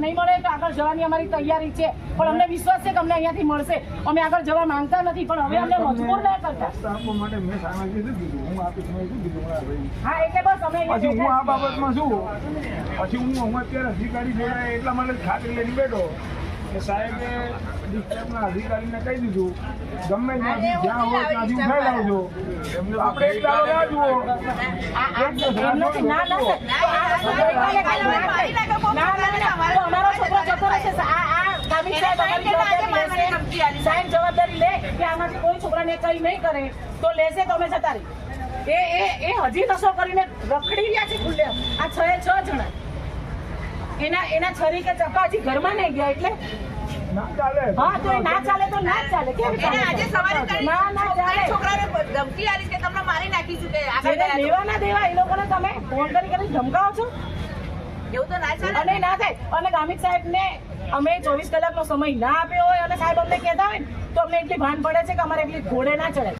નહીં મળે તો આગળ જવાની અમારી તૈયારી છે. પણ અમને વિશ્વાસ છે કે અમને અહીંયાથી મળશે. અમે આગળ જવા માંગતા નથી પણ હવે અમને મજબૂર ના કરતા. હા એટલે બસ અમે પછી હું આ બાબતમાં છું પછી હું અત્યારે અધિકારી જોડાય એટલા માટે ખાતરી લઈને બેઠો. કે સાહેબે ડિસ્ટ્રિક્ટના અધિકારીને કહી દીધું ગમે ત્યાંથી જ્યાં હોય ત્યાંથી ઉઠાઈ લાવજો આપણે એક દાડો ના જુઓ સાહેબ જવાબદારી લે કે આમાંથી કોઈ છોકરાને કંઈ નહીં કરે તો લેશે તો અમે જતા રહી એ એ એ હજી નશો કરીને રખડી રહ્યા છે ખુલ્લે આ છ એ છ જણા એના એના છરી કે ચપ્પા હજી ઘરમાં નહીં ગયા એટલે? હા તો ના ચાલે તો ના ચાલે. કેમ આજે સવારે ના ના ચાલે. છોકરાને ધમકી આલી કે તમને મારી નાખીશું કે આગળ. લેવા ના દેવા એ લોકોને તમે ફોન કરી ધમકાવો છો? એવું તો ના ચાલે અને ના થાય. અને ગામિત સાહેબને અમે ચોવીસ કલાકનો સમય ના આપ્યો હોય અને સાહેબ અમને કહેતા હોય તો અમને એટલી ભાન પડે છે કે અમારે એટલી ઘોડે ના ચડે